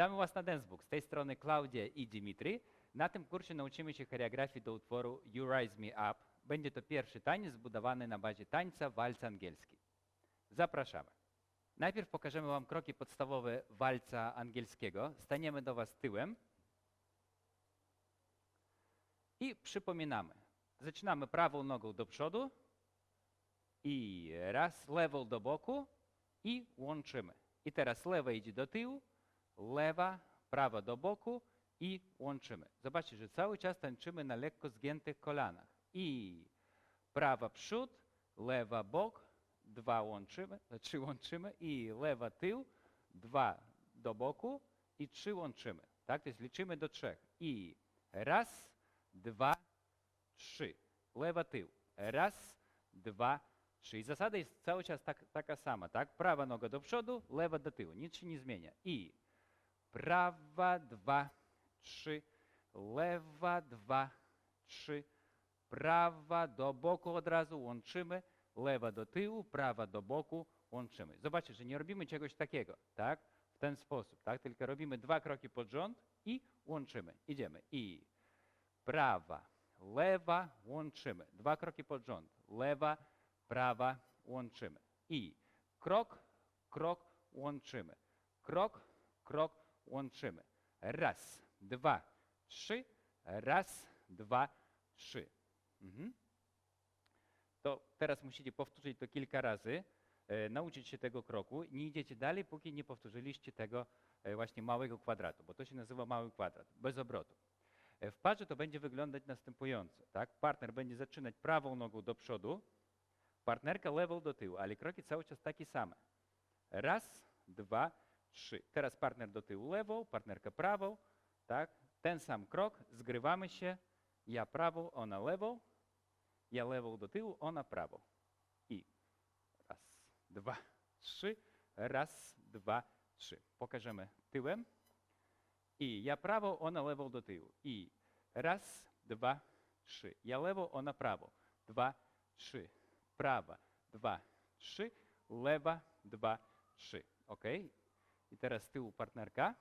Witamy Was na Dancebook. Z tej strony Klaudia i Dimitri. Na tym kursie nauczymy się choreografii do utworu You Rise Me Up. Będzie to pierwszy taniec zbudowany na bazie tańca walc angielski. Zapraszamy. Najpierw pokażemy Wam kroki podstawowe walca angielskiego. Staniemy do Was tyłem i przypominamy. Zaczynamy prawą nogą do przodu i raz, lewą do boku i łączymy. I teraz lewa idzie do tyłu, lewa, prawa do boku i łączymy. Zobaczcie, że cały czas tańczymy na lekko zgiętych kolanach. I prawa przód, lewa bok, dwa łączymy, trzy łączymy i lewa tył, dwa do boku i trzy łączymy. Tak, jest liczymy do trzech. I raz, dwa, trzy. Lewa tył. Raz, dwa, trzy. I zasada jest cały czas tak, taka sama, tak? Prawa noga do przodu, lewa do tyłu. Nic się nie zmienia. I prawa, dwa, trzy. Lewa, dwa, trzy. Prawa do boku od razu łączymy. Lewa do tyłu, prawa do boku łączymy. Zobaczcie, że nie robimy czegoś takiego, tak? W ten sposób, tak? Tylko robimy dwa kroki pod rząd i łączymy. Idziemy. I prawa, lewa, łączymy. Dwa kroki pod rząd. Lewa, prawa, łączymy. I krok, krok, łączymy. Krok, krok, łączymy. Raz, dwa, trzy. Raz, dwa, trzy. Mhm. To teraz musicie powtórzyć to kilka razy, e, nauczyć się tego kroku. Nie idziecie dalej, póki nie powtórzyliście tego e, właśnie małego kwadratu, bo to się nazywa mały kwadrat, bez obrotu. E, W parze to będzie wyglądać następująco. Tak? Partner będzie zaczynać prawą nogą do przodu, partnerka lewą do tyłu, ale kroki cały czas takie same. Raz, dwa, trzy. Teraz partner do tyłu lewą, partnerka prawą. Tak? Ten sam krok, zgrywamy się. Ja prawą, ona lewą. Ja lewą do tyłu, ona prawą. I raz, dwa, trzy. Raz, dwa, trzy. Pokażemy tyłem. I ja prawą, ona lewą do tyłu. I raz, dwa, trzy. Ja lewą, ona prawą. Dwa, trzy. Prawa, dwa, trzy. Lewa, dwa, trzy. Ok? I teraz z tyłu partnerka.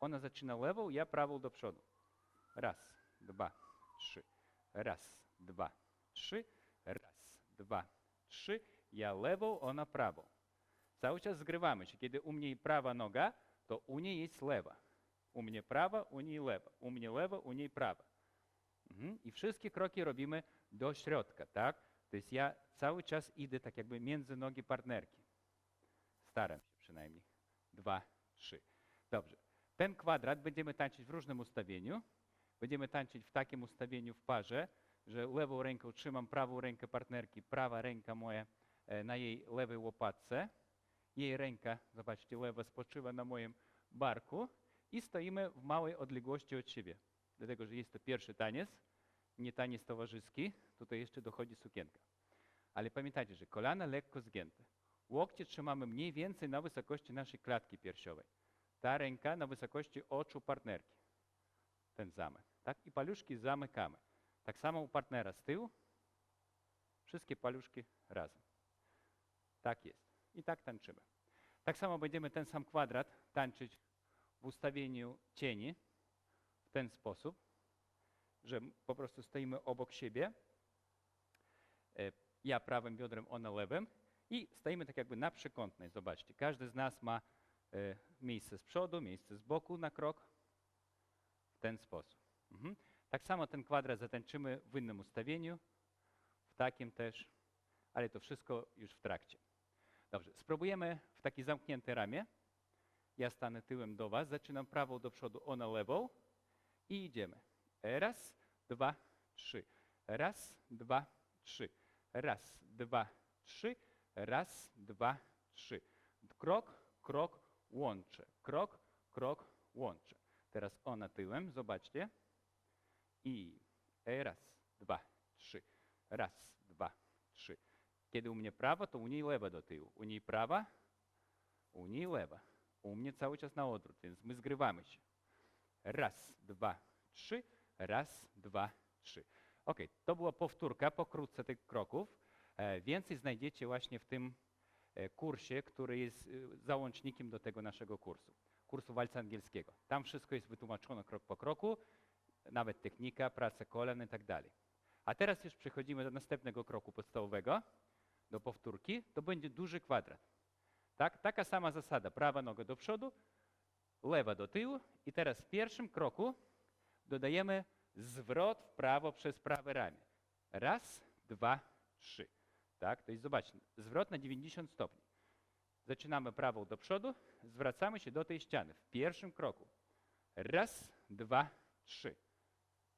Ona zaczyna lewą, ja prawą do przodu. Raz, dwa, trzy. Raz, dwa, trzy. Raz, dwa, trzy. Ja lewą, ona prawą. Cały czas zgrywamy się. Kiedy u mnie prawa noga, to u niej jest lewa. U mnie prawa, u niej lewa. U mnie lewa, u niej prawa. Mhm. I wszystkie kroki robimy do środka, tak? To jest ja cały czas idę tak jakby między nogi partnerki. Staram się przynajmniej. Dwa, trzy. Dobrze. Ten kwadrat będziemy tańczyć w różnym ustawieniu. Będziemy tańczyć w takim ustawieniu w parze, że lewą ręką trzymam prawą rękę partnerki, prawa ręka moja e, na jej lewej łopatce. Jej ręka, zobaczcie, lewa spoczywa na moim barku i stoimy w małej odległości od siebie. Dlatego, że jest to pierwszy taniec, nie taniec towarzyski, tutaj jeszcze dochodzi sukienka. Ale pamiętajcie, że kolana lekko zgięte. Łokcie trzymamy mniej więcej na wysokości naszej klatki piersiowej. Ta ręka na wysokości oczu partnerki. Ten zamek. Tak? I paluszki zamykamy. Tak samo u partnera z tyłu. Wszystkie paluszki razem. Tak jest. I tak tańczymy. Tak samo będziemy ten sam kwadrat tańczyć w ustawieniu cieni w ten sposób, że po prostu stoimy obok siebie. E, Ja prawym biodrem, ona lewym i stoimy tak jakby na przekątnej. Zobaczcie, każdy z nas ma e, miejsce z przodu, miejsce z boku na krok w ten sposób. Mhm. Tak samo ten kwadrat zatańczymy w innym ustawieniu, w takim też, ale to wszystko już w trakcie. Dobrze, spróbujemy w takiej zamkniętej ramie. Ja stanę tyłem do Was, zaczynam prawą do przodu, ona lewą i idziemy. Raz, dwa, trzy. Raz, dwa, trzy. Raz, dwa, trzy. Raz, dwa, trzy. Krok, krok, łączę. Krok, krok, łączę. Teraz ona tyłem, zobaczcie. I raz, dwa, trzy. Raz, dwa, trzy. Kiedy u mnie prawa, to u niej lewa do tyłu. U niej prawa, u niej lewa. U mnie cały czas na odwrót, więc my zgrywamy się. Raz, dwa, trzy. Raz, dwa, trzy. Ok, to była powtórka pokrótce tych kroków. E, więcej znajdziecie właśnie w tym e, kursie, który jest e, załącznikiem do tego naszego kursu. kursu walca angielskiego. Tam wszystko jest wytłumaczone krok po kroku, nawet technika, praca kolan i tak dalej. A teraz już przechodzimy do następnego kroku podstawowego, do powtórki. To będzie duży kwadrat. Tak? Taka sama zasada. Prawa noga do przodu, lewa do tyłu. I teraz w pierwszym kroku dodajemy zwrot w prawo przez prawe ramię. Raz, dwa, trzy. Tak? To jest, zobaczcie, zwrot na 90 stopni. Zaczynamy prawą do przodu, zwracamy się do tej ściany w pierwszym kroku. Raz, dwa, trzy.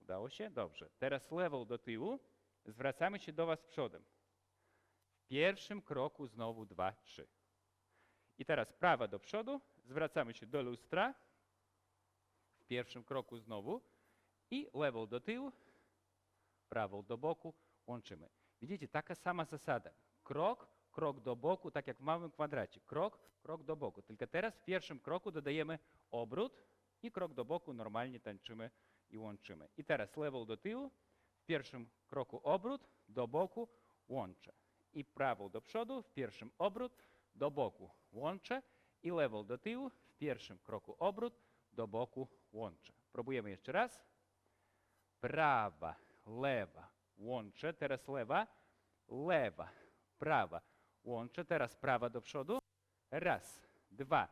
Udało się? Dobrze. Teraz lewą do tyłu, zwracamy się do Was przodem. W pierwszym kroku znowu dwa, trzy. I teraz prawa do przodu, zwracamy się do lustra. W pierwszym kroku znowu. I lewą do tyłu, prawą do boku, łączymy. Widzicie, taka sama zasada. Krok, krok do boku, tak jak w małym kwadracie. Krok, krok do boku. Tylko teraz w pierwszym kroku dodajemy obrót i krok do boku normalnie tańczymy i łączymy. I teraz lewą do tyłu, w pierwszym kroku obrót, do boku, łączę. I prawą do przodu, w pierwszym obrót, do boku, łączę. I lewą do tyłu, w pierwszym kroku obrót, do boku, łączę. Próbujemy jeszcze raz. Prawa, lewa, łączę. Teraz lewa, lewa, prawa, łączę. Teraz prawa do przodu. Raz, dwa,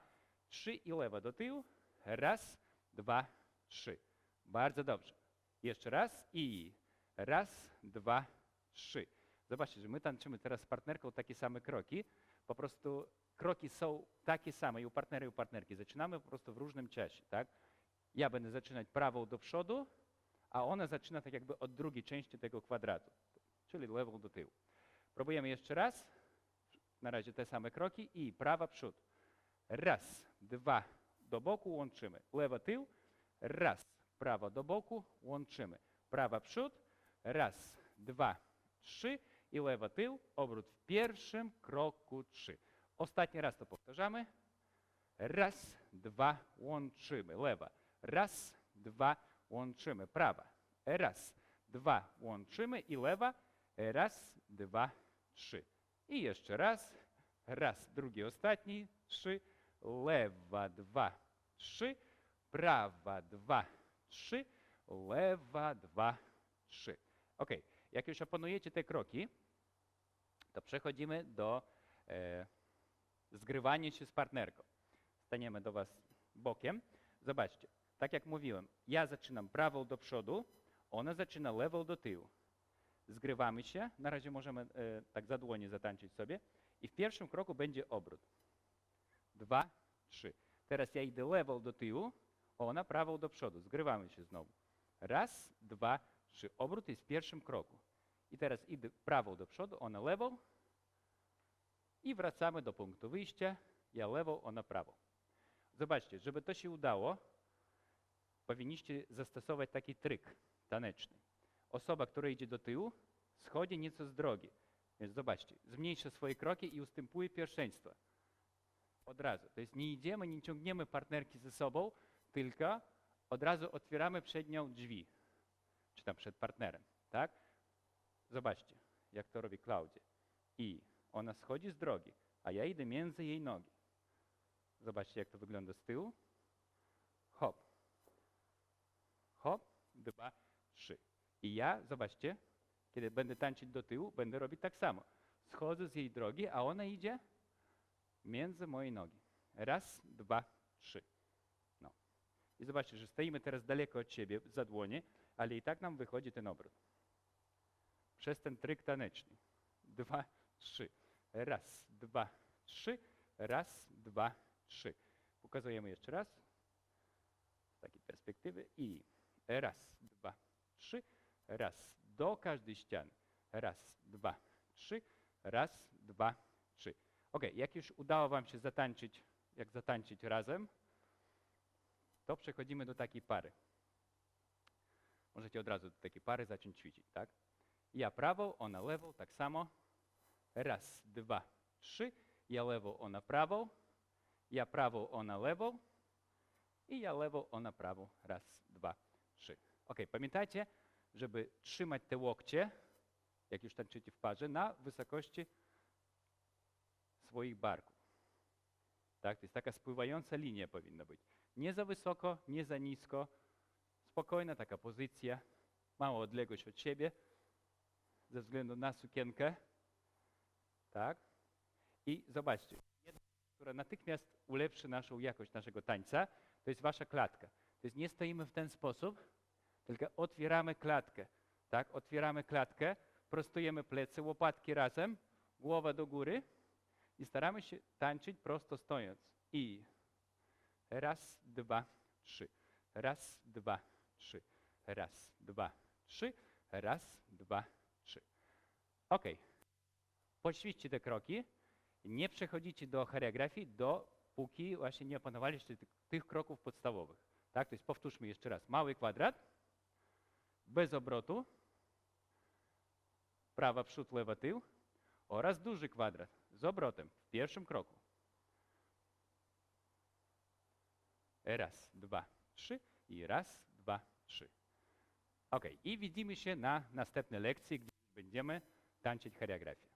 trzy i lewa do tyłu. Raz, dwa, trzy. Bardzo dobrze. Jeszcze raz i raz, dwa, trzy. Zobaczcie, że my tańczymy teraz z partnerką takie same kroki. Po prostu kroki są takie same i u partnera, i u partnerki. Zaczynamy po prostu w różnym czasie, tak? Ja będę zaczynać prawą do przodu, a ona zaczyna tak jakby od drugiej części tego kwadratu, czyli lewą do tyłu. Próbujemy jeszcze raz. Na razie te same kroki i prawa przód. Raz, dwa, do boku łączymy. Lewa tył. Raz, prawa do boku łączymy. Prawa przód. Raz, dwa, trzy i lewa tył. Obrót w pierwszym kroku trzy. Ostatni raz to powtarzamy. Raz, dwa, łączymy. Lewa. Raz, dwa, łączymy. Prawa. Raz, dwa, łączymy i lewa. Raz, dwa, trzy. I jeszcze raz. Raz, drugi, ostatni. Trzy. Lewa, dwa, trzy. Prawa, dwa, trzy. Lewa, dwa, trzy. Ok. Jak już opanujecie te kroki, to przechodzimy do e, zgrywania się z partnerką. Staniemy do Was bokiem. Zobaczcie, tak jak mówiłem, ja zaczynam prawą do przodu, ona zaczyna lewą do tyłu. Zgrywamy się, na razie możemy e, tak za dłonie zatańczyć sobie i w pierwszym kroku będzie obrót. Dwa, trzy. Teraz ja idę lewą do tyłu, ona prawą do przodu. Zgrywamy się znowu. Raz, dwa, trzy. Obrót jest w pierwszym kroku. I teraz idę prawą do przodu, ona lewą i wracamy do punktu wyjścia. Ja lewą, ona prawą. Zobaczcie, żeby to się udało, powinniście zastosować taki tryk taneczny. Osoba, która idzie do tyłu, schodzi nieco z drogi. Więc zobaczcie, zmniejsza swoje kroki i ustępuje pierwszeństwo. Od razu. To jest nie idziemy, nie ciągniemy partnerki ze sobą, tylko od razu otwieramy przed nią drzwi. Czy tam przed partnerem. Tak? Zobaczcie, jak to robi Klaudia. I ona schodzi z drogi, a ja idę między jej nogi. Zobaczcie, jak to wygląda z tyłu. Hop. Dwa, trzy. I ja, zobaczcie, kiedy będę tańczyć do tyłu, będę robić tak samo. Schodzę z jej drogi, a ona idzie między moje nogi. Raz, dwa, trzy. No. I zobaczcie, że stoimy teraz daleko od siebie, za dłonie, ale i tak nam wychodzi ten obrót. Przez ten tryk taneczny. Dwa, trzy. Raz, dwa, trzy. Raz, dwa, trzy. Pokazujemy jeszcze raz. Z takiej perspektywy. I raz, dwa, trzy. Raz. Do każdej ściany. Raz, dwa, trzy. Raz, dwa, trzy. Ok, jak już udało Wam się zatańczyć, jak zatańczyć razem, to przechodzimy do takiej pary. Możecie od razu do takiej pary zacząć ćwiczyć, tak? Ja prawą, ona lewą, tak samo. Raz, dwa, trzy. Ja lewą, ona prawą. Ja prawą, ona lewą. I ja lewą, ona prawą. Raz, trzy. Ok, pamiętajcie, żeby trzymać te łokcie, jak już tańczycie w parze, na wysokości swoich barków. Tak? To jest taka spływająca linia powinna być. Nie za wysoko, nie za nisko. Spokojna taka pozycja. Mała odległość od siebie ze względu na sukienkę. Tak? I zobaczcie, jedna która natychmiast ulepszy naszą jakość naszego tańca, to jest wasza klatka. Jest nie stoimy w ten sposób, tylko otwieramy klatkę. Tak? Otwieramy klatkę, prostujemy plecy, łopatki razem, głowa do góry i staramy się tańczyć prosto stojąc. I raz, dwa, trzy. Raz, dwa, trzy. Raz, dwa, trzy. Raz, dwa, trzy. Ok. Poćwiczcie te kroki. Nie przechodzicie do choreografii, dopóki właśnie nie opanowaliście tych kroków podstawowych. Tak, to jest powtórzmy jeszcze raz. Mały kwadrat, bez obrotu, prawa przód, lewa tył oraz duży kwadrat z obrotem w pierwszym kroku. Raz, dwa, trzy i raz, dwa, trzy. Ok, i widzimy się na następnej lekcji, gdzie będziemy tańczyć choreografię.